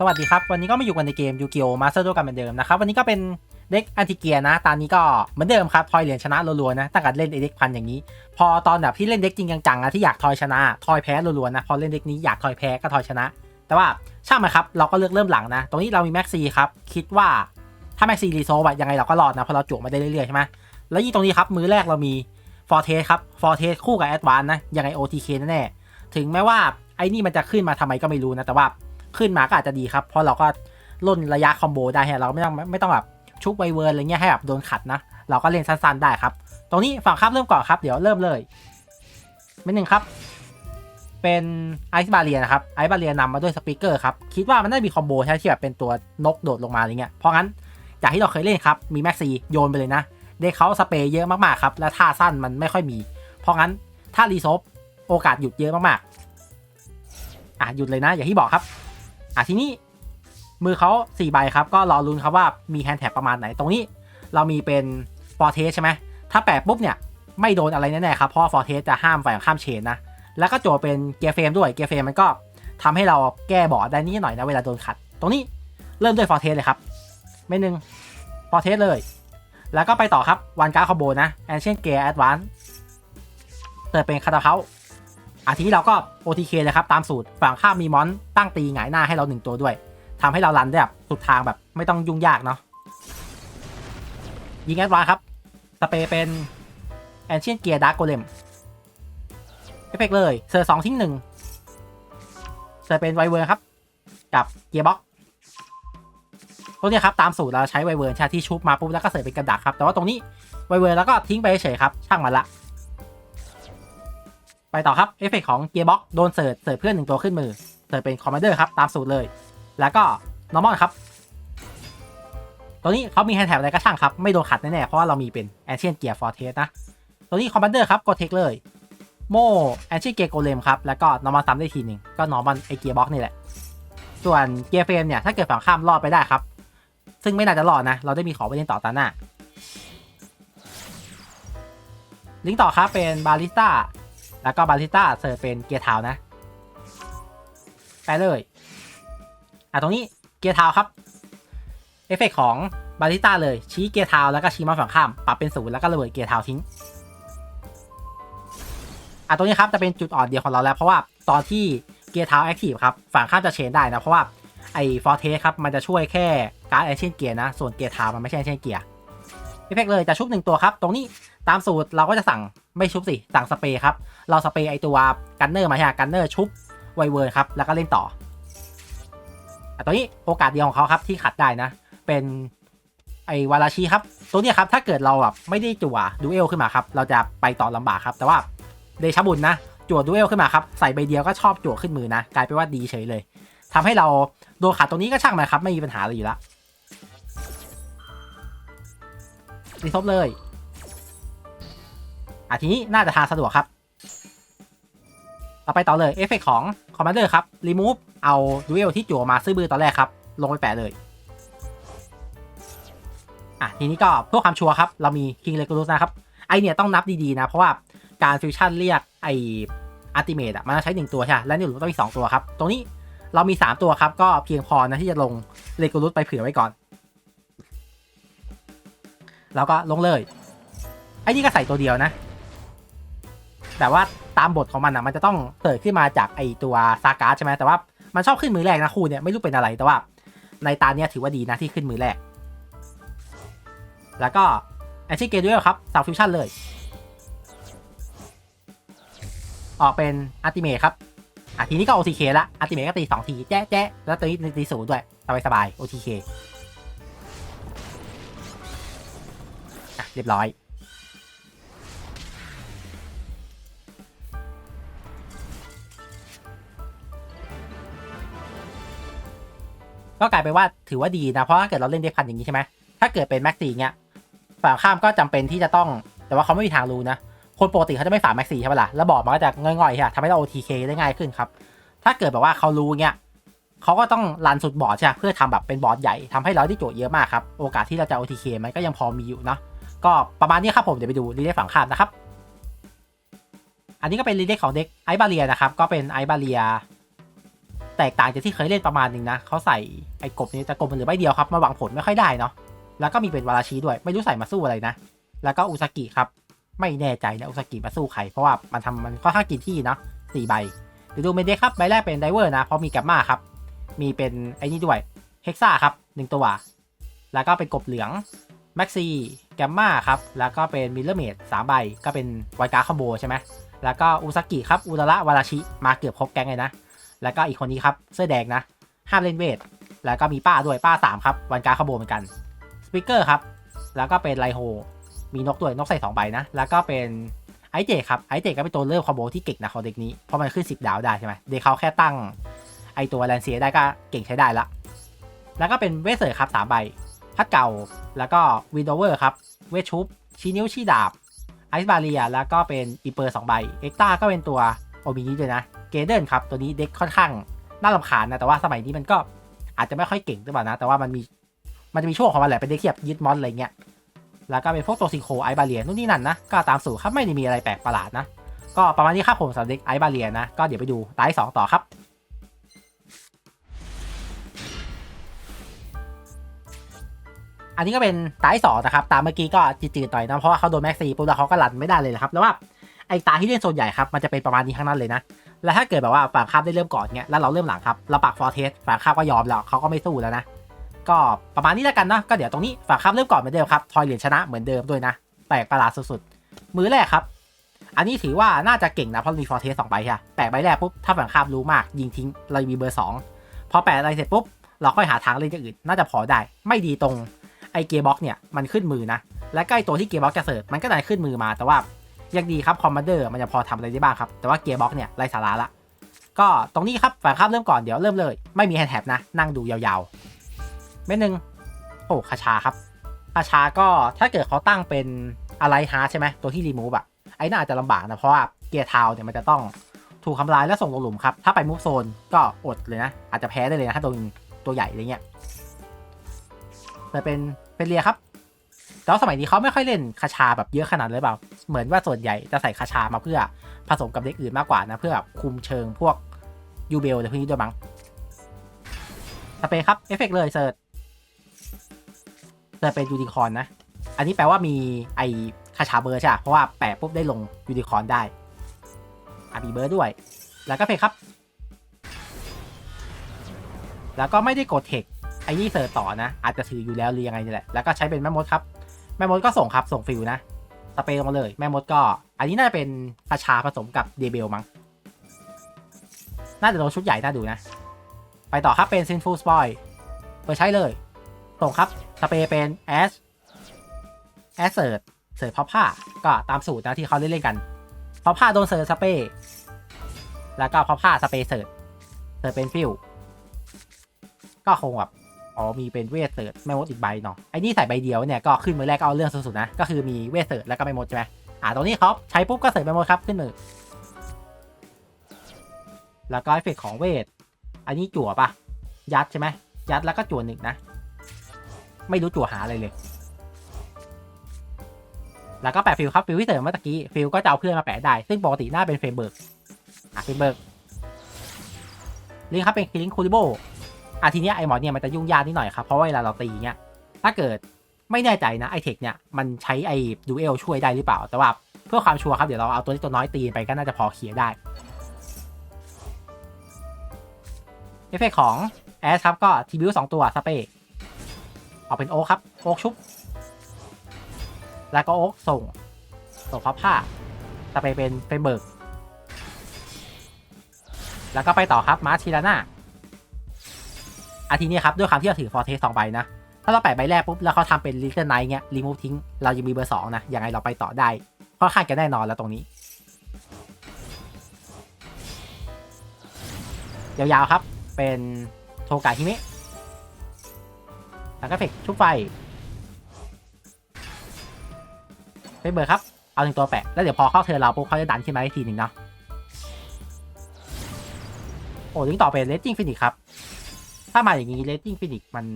สวัสดีครับ วันนี้ก็มาอยู่กันในเกมยูกิโอมาสเตอร์ด้วกันเหมือนเดิมนะครับ วันนี้ก็เป็นเด็กอันติเกียนะ ตอนนี้ก็เหมือนเดิมครับ ทอยเหรียญชนะรัวๆนะ ตั้งแต่เล่นเด็กพันอย่างนี้ พอตอนแบบที่เล่นเด็กจริงจังๆอะที่อยากทอยชนะ ทอยแพ้รัวๆนะ พอเล่นเด็กนี้อยากทอยแพ้ก็ทอยชนะ แต่ว่าช่างมันครับ เราก็เลือกเริ่มหลังนะ ตรงนี้เรามีแม็กซีครับ คิดว่าถ้าแม็กซีรีโซอยังไงเราก็รอดนะ เพราะเราจุมาได้เรื่อยๆใช่ไหมแล้วยิ่งตรงนี้ครับ มือแรกเรามีฟอร์เทสครับฟอร์เทสคู่กับแอดวานนะ ยังไง OTK แน่ๆถึงแม้ว่าไอ้นี่มันจะขึ้นมาทำไมก็ไม่รู้นะ แต่ว่า ขึ้นมาก็อาจจะดีครับ เพราะเราก็ล่นระยะคอมโบได้ฮะเราไม่ต้องไม่ต้องแบบชุบไวเวิร์นอะไรเงี้ยให้แบบโดนขัดนะ เราก็เล่นสั้นๆได้ครับ ตรงนี้ฝั่งครับเริ่มก่อนครับเดี๋ยวเริ่มเลยไม่หนึ่งครับ เป็นไอซ์บาเรียนะครับไอซ์บาเรียนำมาด้วยสปีกเกอร์ครับ คิดว่ามันได้มีคอมโบใช่ที่แบบเป็นตัวนกโดดลงมาอะไรเงี้ยเพราะงั้นจากที่เราเคยเล่นครับมีแม็กซีโยนไปเลยนะเด็กเขาสเปย์เยอะมากๆครับและท่าสั้นมันไม่ค่อยมี เพราะงั้นถ้ารีโซฟโอกาสหยุดเยอะมากๆอะหยุดเลยนะ อย่างที่บอกครับ อะทีนี้มือเขา4ใบครับ ก็รอลุ้นครับว่ามีแฮนด์แท็บประมาณไหนตรงนี้ เรามีเป็นฟอร์เทสใช่ไหมถ้าแปะปุ๊บเนี่ย ไม่โดนอะไรแน่ๆครับ เพราะฟอร์เทสจะห้ามฝ่ายข้ามเชนนะ แล้วก็โจเป็นเกียร์เฟรมด้วยเกียร์เฟรมมันก็ทำให้เราแก้บอดได้นิดหน่อยนะเวลาโดนขัด ตรงนี้เริ่มด้วยฟอร์เทสเลยครับไม่หนึ่งฟอร์เทสเลย แล้วก็ไปต่อครับวันการ์คอมโบนะแอนเชนเกียร์แอดวานเติมเป็นคาตาเขา อาที่เราก็ OTK เลยครับตามสูตรฝั่งข้ามมีมอนตั้งตีหงายหน้าให้เราหนึ่งตัวด้วยทำให้เรารันได้แบบสุดทางแบบไม่ต้องยุ่งยากเนาะยิงแอดวานครับสเปรย์เป็นแอนเชียนเกียร์ดาร์กโกเลมเอฟเฟกเลยเซอร์สองทิ้งหนึ่งเซอร์เป็นไวเวอร์ครับ กับเกียร์บ็อกพวกนี้ครับตามสูตรเราใช้ไวเวอร์ชาที่ชุบมาปุ๊บแล้วก็เสร์เป็นกระดักครับ แต่ว่าตรงนี้ไวเวอร์แล้วก็ทิ้งไปเฉยครับ ช่างมันละ ไปต่อครับเอฟเฟกของเกียร์บ็อกโดนเสิร์ฟเสิร์ฟเพื่อนหนึ่งตัวขึ้นมือเสิร์ฟเป็นคอมมานเดอร์ครับตามสูตรเลย แล้วก็ normal ครับ ตัวนี้เขามีแฮนด์แท็บอะไรก็ช่างครับ ไม่โดนขัดแน่ๆเพราะว่าเรามีเป็น ancient gear fortress นะ ตัวนี้ commander ครับกดเทคเลย โม ancient gear golem ครับแล้วก็ normal ซ้ำได้ทีหนึ่งก็ normal ไอ gear box นี่แหละ ส่วน gear frame เนี่ยถ้าเกิดฝั่งข้ามรอดไปได้ครับ ซึ่งไม่น่าจะรอดนะ เราได้มีของไปเล่นต่อตาหน้าลิงก์ต่อครับเป็นบาริสต้า แล้วก็บาริต้าเสิร์ฟเป็นเกียร์เท้านะ ไปเลย อะตรงนี้เกียร์เท้าครับ เอฟเฟกของบาริต้าเลย ชี้เกียร์เท้าแล้วก็ชี้มาฝั่งข้าม ปรับเป็นศูนย์แล้วก็ระเบิดเกียร์เท้าทิ้ง อะตรงนี้ครับจะเป็นจุดอ่อนเดียวของเราแล้ว เพราะว่าตอนที่เกียร์เท้าแอคทีฟครับ ฝั่งข้ามจะเชนได้นะ เพราะว่าไอ้ฟอร์เทสครับมันจะช่วยแค่การแอคชั่นเกียร์นะ ส่วนเกียร์เท้ามันไม่ใช่แอคชั่นเกียร์เอฟเฟกเลยจะชุบหนึ่งตัวครับ ตรงนี้ ตามสูตรเราก็จะสั่งไม่ชุบสิ สั่งสเปรย์ครับ เราสเปรย์ไอตัวกันเนอร์มาใช่ไหมกันเนอร์ชุบไวเวิร์นครับ แล้วก็เล่นต่ออ่ตัวนี้โอกาสเดียวของเขาครับที่ขัดได้นะ เป็นไอวาราชีครับ ตัวนี้ครับถ้าเกิดเราแบบไม่ได้จั่วดูเอลขึ้นมาครับ เราจะไปต่อลำบากครับ แต่ว่าเดชบุญนะ จั่วดูเอลขึ้นมาครับ ใส่ใบเดียวก็ชอบจั่วขึ้นมือนะ กลายเป็นว่าดีเฉยเลยทำให้เราโดนขัดตรงนี้ก็ช่างมันครับ ไม่มีปัญหาอะไรอยู่ละรีทบเลย อะทีนี้น่าจะทานสะดวกครับ ต่อไปต่อเลยเอฟเฟกของคอมมานเดอร์ครับรีมูฟเอาดูเอลที่จั่วมาซื้อบือตอนแรกครับ ลงไปแปะเลยอะทีนี้ก็เพื่อความชัวร์ครับ เรามีคิงเลกูรุสนะครับ ไอเนี่ยต้องนับดีๆนะ เพราะว่าการฟิวชั่นเรียกไออัลติเมทอะมันต้องใช้ 1 ตัวใช่ไหมและนี่หรือต้องมี 2 ตัวครับ ตรงนี้เรามี 3 ตัวครับ ก็เพียงพอนะที่จะลงเลกูรุสไปเผื่อไว้ก่อน แล้วก็ลงเลย ไอ้นี่ก็ใส่ตัวเดียวนะ แต่ว่าตามบทของมันอะมันจะต้องเกิดขึ้นมาจากไอตัวซาการ์ใช่ไหมแต่ว่ามันชอบขึ้นมือแรกนะคู่เนี่ยไม่รู้เป็นอะไรแต่ว่า ในตาเนี้ยถือว่าดีนะที่ขึ้นมือแรก แล้วก็แอชเกตด้วยครับสับฟิวชั่นเลย ออกเป็นอัติเมทครับอะทีนี้ก็ OTK ละอัติเมทก็ตี2ทีแจ๊ะแจ๊ะแล้วตีตีศูนย์ด้วยสบายสบาย OTK อะเรียบร้อย ก็กลายเป็นว่าถือว่าดีนะ เพราะถ้าเกิดเราเล่นได้พันอย่างนี้ใช่ไหมถ้าเกิดเป็นแม็กซี่เงี้ยฝั่งข้ามก็จำเป็นที่จะต้อง แต่ว่าเขาไม่มีทางรู้นะ คนปกติเขาจะไม่ฝ่าแม็กซี่ใช่ไหมล่ะแล้วบอร์ดมันก็จะง่อยๆใช่ไหมทำให้เรา OTK ได้ง่ายขึ้นครับ ถ้าเกิดแบบว่าเขารู้เงี้ยเขาก็ต้องรันสุดบอร์ดใช่ไหมเพื่อทำแบบเป็นบอร์ดใหญ่ทำให้เราได้โจทย์เยอะมากครับ โอกาสที่เราจะ OTK มันก็ยังพอมีอยู่เนาะ ก็ประมาณนี้ครับผม เดี๋ยวไปดูรีเลย์ฝั่งข้ามนะครับ อันนี้ก็เป็นรีเลย์ของเด็กไอบาเรียนะครับ ก็เป็นไอบาเรีย แตกต่างจากที่เคยเล่นประมาณหนึ่งนะเขาใส่ไอ้กบนี้แต่กบมันเหลือใบเดียวครับมาหวังผลไม่ค่อยได้เนาะแล้วก็มีเป็นวาราชีด้วยไม่รู้ใส่มาสู้อะไรนะ แล้วก็อุซากิครับไม่แน่ใจนะอุซากิมาสู้ใครเพราะว่ามันทำมันค่อนข้างกินที่เนาะสี่ใบเดี๋ยวดูเมนเดครับใบแรกเป็นไดเวอร์นะเพราะมีแกมมาครับมีเป็นไอ้นี่ด้วยเฮกซ่าครับหนึ่งตัว แล้วก็เป็นกบเหลืองแม็กซี่แกมมาครับแล้วก็เป็นมิลเลอร์เมดสามใบก็เป็นไวการ์คอมโบใช่ไหมแล้วก็อุซากิครับอุระวาราชิมาเกือบครบแก๊งเลยนะ แล้วก็อีกคนนี้ครับเสื้อแดงนะห้ามเล่นเวท แล้วก็มีป้าด้วยป้า 3 ครับ วันการ์คอมโบเหมือนกันสปิเกอร์ครับ แล้วก็เป็นไลโฮ มีนกด้วยนกใส่2ใบนะ แล้วก็เป็นไอเจครับไอเจก็เป็นตัวเริ่มคอมโบที่เก่งนะของเด็กนี้ เพราะมันขึ้น 10 ดาวได้ใช่ไหมเด็กเขาแค่ตั้งไอตัวแลนเซียได้ก็เก่งใช้ได้ละ แล้วก็เป็นเวทเซอร์ครับ3ใบพัดเก่า แล้วก็วินโดเวอร์ครับ เวชุบชี้นิ้วชี้ดาบไอซ์บาเรียแล้วก็เป็นอีเปอร์สองใบ เอ็กตาก็เป็นตัว โอมินิด้วยนะ เกเดนครับ ตัวนี้เด็กค่อนข้างน่ารำคาญนะ แต่ว่าสมัยนี้มันก็อาจจะไม่ค่อยเก่งหรือเปล่านะ แต่ว่ามันมี มันจะมีช่วงของมันแหละ เป็นเด็กที่แบบยึดมอนอะไรเงี้ย แล้วก็เป็นพวกตัวซิงโคไอบาเรียนู่นนี่นั่นนะ ก็ตามสูตรครับ ไม่ได้มีอะไรแปลกประหลาดนะ ก็ประมาณนี้ครับผมสำหรับเด็กไอบาเรียนะ ก็เดี๋ยวไปดูตายสองต่อครับอันนี้ก็เป็นตายสองนะครับ ตามเมื่อกี้ก็จืดๆหน่อยนะ เพราะว่าเขาโดนแม็กซีปุ๊บแล้วเขาก็รันไม่ได้เลยนะครับ แล้วว่า ไอตาที่เล่นโซนใหญ่ครับมันจะเป็นประมาณนี้ทั้งนั้นเลยนะ แล้วถ้าเกิดแบบว่าฝั่งข้ามได้เริ่มก่อนเงี้ยแล้วเราเริ่มหลังครับเราปักฟอร์เทสฝั่งข้ามก็ยอมแล้วเขาก็ไม่สู้แล้วนะก็ประมาณนี้แล้วกันเนาะก็เดี๋ยวตรงนี้ฝั่งข้ามเริ่มก่อนเหมือนเดิมครับทอยเหรียญชนะเหมือนเดิมด้วยนะแปลกประหลาดสุดๆมือแรกครับ อันนี้ถือว่าน่าจะเก่งนะเพราะมีฟอร์เทสสองใบใช่แปะใบแรกปุ๊บถ้าฝั่งข้ามรู้มาก ยิงทิ้งเรามีเบอร์สองพอแปะอะไรเสร็จปุ๊บเราค่อยหาทางเล่นอย่างอื่นน่าจะพอได้ ไม่ดีตรงไอเกียร์บ็อกเนี่ยมันขึ้นมือนะและใกล้ตัวที่เกียร์บ็อกจะเสิร์ฟมันก็ได้ขึ้นมือมาแต่ว่า ยังดีครับคอมมานเดอร์มันจะพอทำอะไรได้บ้างครับ แต่ว่าเกียร์บ็อกเนี่ยไร้สาระละก็ตรงนี้ครับฝ่ายข้ามเริ่มก่อนเดี๋ยวเริ่มเลย ไม่มีแฮนด์แท็บนะ นั่งดูยาวๆเม็ดหนึ่งโอ้คาชาครับคาชาก็ถ้าเกิดเขาตั้งเป็นอะไรฮาร์ใช่ไหมตัวที่รีมูฟอะไอ้น่าจะลำบากนะ เพราะว่าเกียร์เทาเนี่ยมันจะต้องถูกทำลายและส่งลงหลุมครับ ถ้าไปมูฟโซนก็อดเลยนะ อาจจะแพ้ได้เลยนะถ้าโดนตัวใหญ่อะไรเงี้ยแต่เป็นเป็นเรียครับแต่สมัยนี้เขาไม่ค่อยเล่นคาชาแบบเยอะขนาดเลยเปล่า เหมือนว่าส่วนใหญ่จะใส่คาชามาเพื่อผสมกับเด็กอื่นมากกว่านะ เพื่อคุมเชิงพวกยูเบลอะไรพวกนี้ด้วยมั้งสเปรย์ครับ เอฟเฟกเลยเซิร์ชเซิร์ชเป็นยูนิคอนนะ อันนี้แปลว่ามีไอคาชาเบอร์ใช่ปะเพราะว่าแปะปุ๊บได้ลงยูนิคอนได้อะมีเบอร์ด้วย แล้วก็เพกครับ แล้วก็ไม่ได้กดเทคไอ้นี่เสิร์ชต่อนะ อาจจะถืออยู่แล้วหรือยังไงนี่แหละ แล้วก็ใช้เป็นแม่มดครับ แม่มดก็ส่งครับ ส่งฟิลนะ สเปรย์ลงมาเลย แม่มดก็ อันนี้น่าจะเป็นคาชาผสมกับเดเบลมั้ง น่าจะโดนชุดใหญ่น่าดูนะ ไปต่อครับเป็น Sinful Spoil เปิดใช้เลยส่งครับสเปรย์เป็นแอสแอสเสิร์ชเสิร์ชพอผ้าก็ตามสูตรนะที่เขาเล่นๆกันพอผ้าโดนเสิร์ชสเปรย์แล้วก็พอผ้าสเปรย์เสิร์ชเสิร์ชเป็นฟิลก็คงแบบ อ๋อมีเป็นเวทเสิร์ชแม่มดอีกใบเนาะไอ้นี่ใส่ใบเดียวเนี่ยก็ขึ้นมือแรกก็เอาเรื่องสุดๆนะก็คือมีเวทเสิร์ชแล้วก็แม่มดใช่ไหมอ่าตรงนี้ครับใช้ปุ๊บก็เสิร์ชแม่มดครับขึ้นมือ แล้วก็เอฟเฟกของเวทอันนี้จั่วปะยัดใช่ไหมยัดแล้วก็จั่วหนึ่งนะ ไม่รู้จั่วหาอะไรเลยแล้วก็แปะฟิลครับฟิลที่เสริมเมื่อกี้ฟิลก็จะเอาเพื่อนมาแปะได้ ซึ่งปกติน่าเป็นเฟรมเบิร์กอะเฟรมเบิร์กลิงครับเป็นคลิงคูริโบ อะทีเนี้ยไอหมอเนี่ยมันจะยุ่งยากนิดหน่อยครับ เพราะว่าเวลาเราตีเนี้ยถ้าเกิดไม่แน่ใจนะไอเทคเนี่ยมันใช้ไอดูเอลช่วยได้หรือเปล่า แต่ว่าเพื่อความชัวร์ครับเดี๋ยวเราเอาตัวนี้ตัวน้อยตีไปก็น่าจะพอเคลียร์ได้เอฟเฟกของแอสครับก็ทีบิวสองตัวสเปรย์ออกเป็นโอ๊คครับ โอ๊คชุบ แล้วก็โอ๊คส่ง ส่งพับผ้าสเปย์เป็นเฟรมเบิร์ก แล้วก็ไปต่อครับมาร์ชิลาน่า อาทีนี้ครับด้วยความที่เราถือฟอร์เทสสองใบนะ ถ้าเราแปะใบแรกปุ๊บแล้วเขาทำเป็นลิเติ้ลไนท์เงี้ยรีมูฟทิ้งเรายังมีเบอร์สองนะยังไงเราไปต่อได้ค่อนข้างจะแน่นอนแล้วตรงนี้ยาวๆครับ เป็นโทกาฮิเมะแล้วก็เฟกชุบไฟเป็นเบอร์ครับ เอาหนึ่งตัวแปะ แล้วเดี๋ยวพอเข้าเธอเราปุ๊บเขาจะดันขึ้นมาได้ทีหนึ่งเนาะ โอ้ลิงต่อเป็นเลสจิ้งฟินิกครับ ถ้ามาอย่างนี้เลตติ้งฟินิกมัน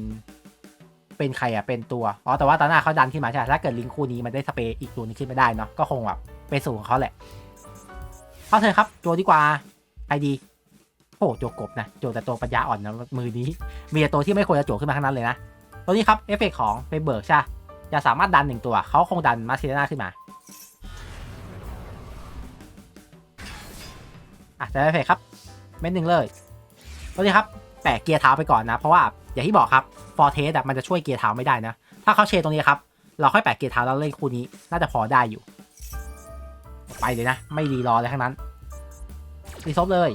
เป็นใครอะเป็นตัว อ๋อแต่ว่าตอนหน้าเขาดันขึ้นมาใช่ไหมถ้าเกิดลิงคู่นี้มันได้สเปรย์อีกตัวนึงขึ้นไม่ได้เนาะก็คงแบบเป็นสูตรของเขาแหละเข้าเธอะครับตัวดีกว่าใครดีโหโจกบนะโจแต่ตัวปัญญาอ่อนนะมือนี้ มีแต่ตัวที่ไม่ควรจะโจขึ้นมาทั้งนั้นเลยนะตัวนี้ครับเอฟเฟกต์ของเฟเบิร์กใช่จะสามารถดันหนึ่งตัวเขาคงดันมาซิเลนาขึ้นมาอะแต่เอฟเฟกต์ครับเม็ดหนึ่งเลยตัวนี้ครับ แปะเกียร์เท้าไปก่อนนะ เพราะว่าอย่างที่บอกครับฟอร์เทสมันจะช่วยเกียร์เท้าไม่ได้นะ ถ้าเขาเชตรงนี้ครับ เราค่อยแปะเกียร์เท้าแล้วเล่นคู่นี้ น่าจะพอได้อยู่ ไปเลยนะ ไม่รีรอเลยทั้งนั้นรีซบเลย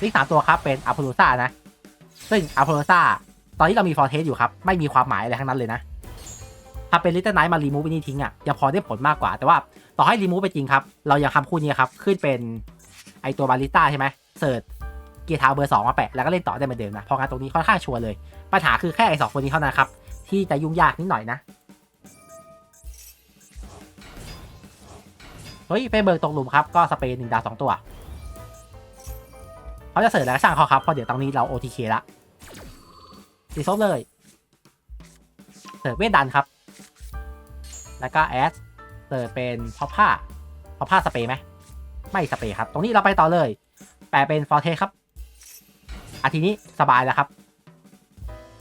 ลิงสามตัวครับเป็นอัพโพลซ่านะ ซึ่งอัพโพลซ่าตอนนี้เรามีฟอร์เทสอยู่ครับ ไม่มีความหมายอะไรทั้งนั้นเลยนะ ถ้าเป็นลิตเติ้ลไนท์มารีมูฟไปนี่ทิ้งอะยังพอได้ผลมากกว่า แต่ว่าต่อให้รีมูฟไปจริงครับ เรายังทำคู่นี้ครับ ขึ้นเป็นไอตัวบาริต้าใช่ไหม เสิร์ชเกียร์เท้าเบอร์สองมาแปะแล้วก็เล่นต่อได้เหมือนเดิมนะเพราะงั้นตรงนี้ค่อนข้างชัวร์เลย ปัญหาคือแค่ไอสองคนนี้เท่านั้นครับที่จะยุ่งยากนิดหน่อยนะเฮ้ยไปเบิร์ตกหลุมครับก็สเปรย์หนึ่งดาวสองตัวเขาจะเสิร์ฟแล้วช่างเขาครับเพราะเดี๋ยวตรงนี้เรา OTK ละสีส้มเลยเสิร์ฟเวทดันครับ แล้วก็แอสเสิร์ฟเป็นพอผ้าพอผ้าสเปรย์ไหมไม่สเปรย์ครับ ตรงนี้เราไปต่อเลย แปลเป็นฟอร์เทครับอาทีนี้สบายแล้วครับ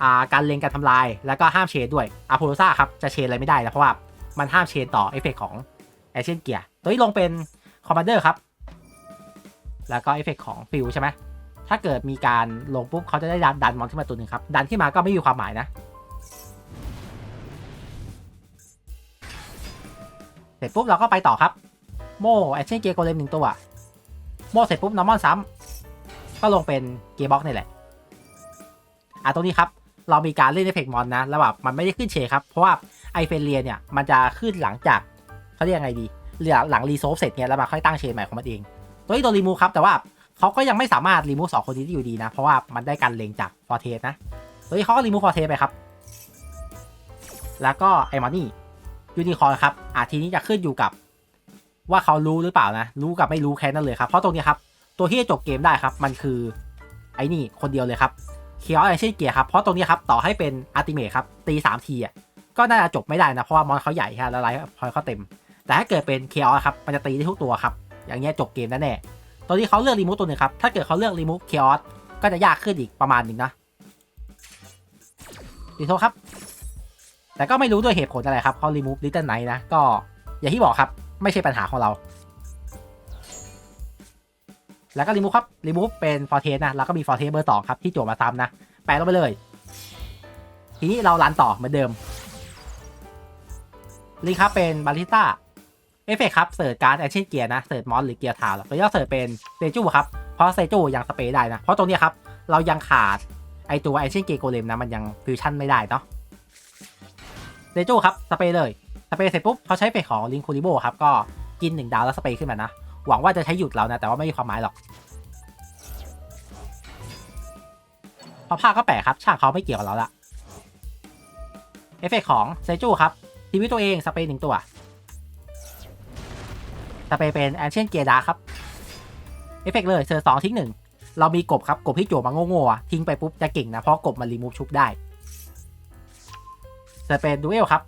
อ่าการเล็งการทำลายแล้วก็ห้ามเชนด้วยอาโพโลซ่าครับจะเชนอะไรไม่ได้แล้วเพราะว่ามันห้ามเชนต่อเอฟเฟกของแอชเชนเกียร์ตัวนี้ลงเป็นคอมมานเดอร์ครับ แล้วก็เอฟเฟกของฟิลใช่ไหมถ้าเกิดมีการลงปุ๊บเขาจะได้ดันดันมอนขึ้นมาตัวหนึ่งครับ ดันขึ้นมาก็ไม่มีความหมายนะ เสร็จปุ๊บเราก็ไปต่อครับ โม่แอคชั่นเกียร์โกเลมหนึ่งตัว โม่เสร็จปุ๊บนอร์มอนซ้ำก็ลงเป็นเกียร์บ็อกนี่แหละ อะตรงนี้ครับ เรามีการเล่นเอฟเฟกมอนนะ แล้วแบบมันไม่ได้ขึ้นเชครับ เพราะว่าไอเฟเลียเนี่ยมันจะขึ้นหลังจากเขาเรียกไงดีหลังหลังรีโซฟเสร็จเนี่ยแล้วมาค่อยตั้งเชนใหม่ของมันเอง ตัวนี้โดนรีมูฟครับแต่ว่าเขาก็ยังไม่สามารถรีมูฟสองคนนี้ได้อยู่ดีนะ เพราะว่ามันได้การเลงจากฟอร์เทสนะ ตัวนี้เขาก็รีมูฟฟอร์เทสไปครับ แล้วก็ไอมอนี่ยูนิคอร์ครับอาทีนี้จะขึ้นอยู่กับ ว่าเขารู้หรือเปล่านะ รู้กับไม่รู้แค่นั้นเลยครับ เพราะตรงนี้ครับ ตัวที่จะจบเกมได้ครับ มันคือไอ้นี่คนเดียวเลยครับเคียวไอเช่นเกียร์ครับ เพราะตรงนี้ครับ ต่อให้เป็นอัติเมทครับ ตีสามทีอะ ก็น่าจะจบไม่ได้นะ เพราะว่ามอนเขาใหญ่ครับแล้วไลฟ์พอยเขาเต็ม แต่ถ้าเกิดเป็นเคียวครับ มันจะตีได้ทุกตัวครับ อย่างเงี้ยจบเกมแน่ๆตอนนี้เขาเลือกรีมูฟตัวหนึงครับ ถ้าเกิดเขาเลือกรีมูฟเคียวก็จะยากขึ้นอีกประมาณหนึ่งนะดีโทครับ แต่ก็ไม่รู้ด้วยเหตุผลอะไรครับเขารีมูฟลิตเติ้ลไนท์นะ ก็อย่างที่บอกครับ ไม่ใช่ปัญหาของเรา แล้วก็รีมูฟครับรีมูฟเป็นฟอร์เทสนะ แล้วก็มีฟอร์เทสเบอร์สองครับ ที่โจมมาซ้ำนะ แปะลงไปเลย ทีนี้เรารันต่อเหมือนเดิมรีครับเป็นบาริต้าเอฟเฟกครับเสิร์ชการ์ดแอคชั่นเกียร์นะเสิร์ชมอนหรือเกียร์ทาวตัวนี้ก็เสิร์ชเป็นเซจูครับเพราะเซจูยังสเปรย์ได้นะ เพราะตรงนี้ครับ เรายังขาดไอตัวแอคชั่นเกียร์โกเลมนะ มันยังฟิวชั่นไม่ได้เนาะเซจูครับสเปรย์เลย สเปรย์เสร็จปุ๊บเขาใช้เฟกของลิงคูริโบครับ ก็กินหนึ่งดาวแล้วสเปรย์ขึ้นมานะ หวังว่าจะใช้หยุดเรานะ แต่ว่าไม่มีความหมายหรอกพอผ้าก็แปะครับ ช่างเขาไม่เกี่ยวกับเราละเอฟเฟกของเซจูครับทีวิตตัวเองสเปรย์หนึ่งตัวสเปรย์เป็นแอนเชนเกียดาครับเอฟเฟกเลยเซอร์สองทิ้งหนึ่งเรามีกบครับกบที่โจมมาโง่ๆทิ้งไปปุ๊บจะเก่งนะเพราะกบมันรีมูฟชุบได้สเปรย์ดูเอลครับ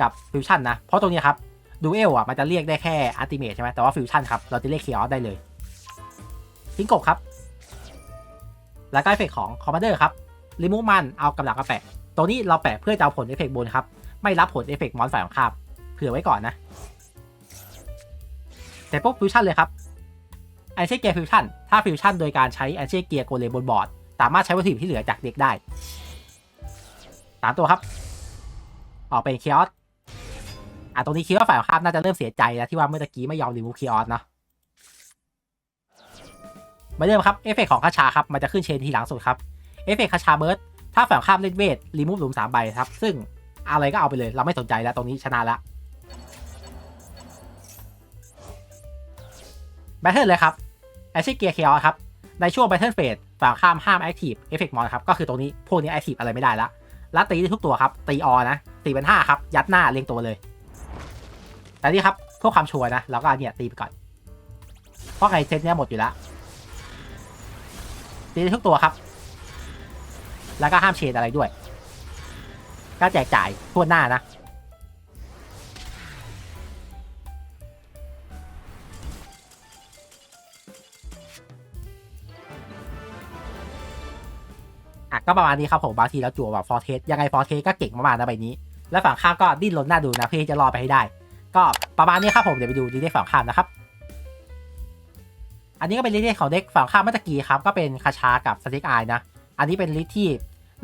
กับฟิวชั่นนะ เพราะตรงนี้ครับดูเอลอะมันจะเรียกได้แค่อัลติเมทใช่ไหมแต่ว่าฟิวชั่นครับ เราจะเรียกเคียร์ได้เลยทิ้งกบครับ แล้วก็เอฟเฟกของคอมมานเดอร์ครับรีมูฟมันเอากำลังมาแปะตรงนี้เราแปะเพื่อจะเอาผลเอฟเฟกบนครับ ไม่รับผลเอฟเฟกมอนฝ่ายของข้าเผื่อไว้ก่อนนะแต่ปุ๊บฟิวชั่นเลยครับไอนเชียเกียร์ฟิวชั่นถ้าฟิวชั่นโดยการใช้ไอนเชียเกียร์โกเลบนบอร์ด สามารถใช้วัตถุดิบที่เหลือจากเด็กได้สามตัวครับ ออกเป็นเคียส อะตรงนี้คิดว่าฝ่ายข้ามน่าจะเริ่มเสียใจแล้วที่ว่าเมื่อกี้ไม่ยอมรีมูฟคีออสเนาะมาเริ่มครับเอฟเฟกของคาชาครับมันจะขึ้นเชนทีหลังสุดครับเอฟเฟกคาชาเบิร์ดถ้าฝ่ายข้ามเล่นเวทรีมูฟหลุมสามใบครับ ซึ่งอะไรก็เอาไปเลยเราไม่สนใจแล้วตรงนี้ชนะละแบทเทิลเลยครับแอชเกียร์เคียครับในช่วงแบทเทิลเฟสฝ่ายข้ามห้ามแอคทีฟเอฟเฟกมอนครับก็คือตรงนี้พวกนี้แอคทีฟอะไรไม่ได้ละแล้วตีได้ทุกตัวครับ ตีออนะตีเป็นห้าครับ ยัดหน้าเรียงตัวเลย แต่นี่ครับเพื่อความชัวร์นะเราก็เนี่ยตีไปก่อน เพราะไงเซตเนี้ยหมดอยู่แล้วตีทุกตัวครับ แล้วก็ห้ามเชดอะไรด้วย ก็แจกจ่ายทั่วหน้านะอะก็ประมาณนี้ครับผมบางทีแล้วจั่วแบบฟอร์เทสยังไงฟอร์เทสก็เก่งประมาณนะใบนี้ และฝั่งข้างก็ดิ้นรนหน้าดูนะเพื่อจะรอไปให้ได้ ก็ประมาณนี้ครับผมเดี๋ยวไปดูดีเด็กฝั่งข้ามนะครับ อันนี้ก็เป็นลิสต์ของเด็กฝั่งข้ามเมื่อตะกี้ครับก็เป็นคาชากับสติกไอนะ อันนี้เป็นลิสต์ที่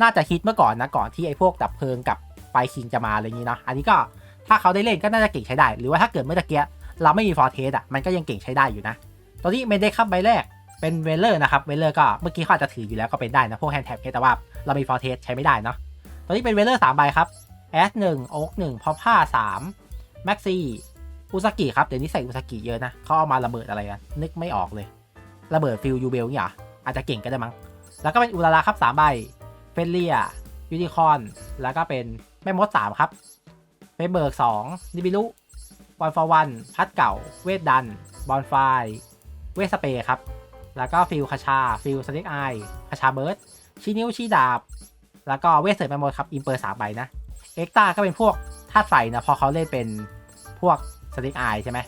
น่าจะฮิตเมื่อก่อนนะก่อนที่ไอ้พวกดับเพลิงกับไฟคิงจะมาอะไรอย่างนี้เนาะอันนี้ก็ถ้าเขาได้เล่นก็น่าจะเก่งใช้ได้ หรือว่าถ้าเกิดเมื่อตะกี้เราไม่มีฟอร์เทสอะมันก็ยังเก่งใช้ได้อยู่นะตอนนี้เมนเด็กครับใบแรกเป็นเวลเลอร์นะครับเวลเลอร์ก็เมื่อกี้เขาอาจจะถืออยู่แล้วก็เป็นได้นะพวกแฮนด์แท็บแต่ว่าเรามีฟอร์เทสใช้ไม่ได้เนาะตอนนี้เป็นเวลเลอร์สามใบครับแอสหนึ่งโอ๊กหนึ่งพอผ้าสาม แม็กซี่อุซากิครับ เดี๋ยวนี้ใส่อุซากิเยอะนะเขาเอามาระเบิดอะไรกันนึกไม่ออกเลย ระเบิดฟิลยูเบลเนี่ยเหรออาจจะเก่งก็ได้มั้ง แล้วก็เป็นอุลาราครับ3ใบเฟลเลียยูนิคอนแล้วก็เป็นแม่มด3ครับเฟเบิร์ก2นิบิลุวันฟอร์วันพัดเก่า เวทดัน บอลไฟเวสเปย์ครับ แล้วก็ฟิลคาชา ฟิลสเน็กไอคาชาเบิร์ดชีนิ้วชีดาบ แล้วก็เวทเสริมแม่มดครับ อิมเปอร์สามใบนะ เอ็กตาก็เป็นพวก ถ้าใส่นะพอเขาเล่นเป็นพวกสเน็กไอใช่ไหม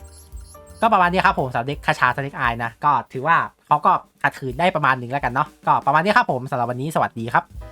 ก็ประมาณนี้ครับผมสำหรับเด็กคาชาสเน็กไอนะก็ถือว่าเขาก็ขัดขืนได้ประมาณหนึ่งแล้วกันเนาะก็ประมาณนี้ครับผมสำหรับวันนี้สวัสดีครับ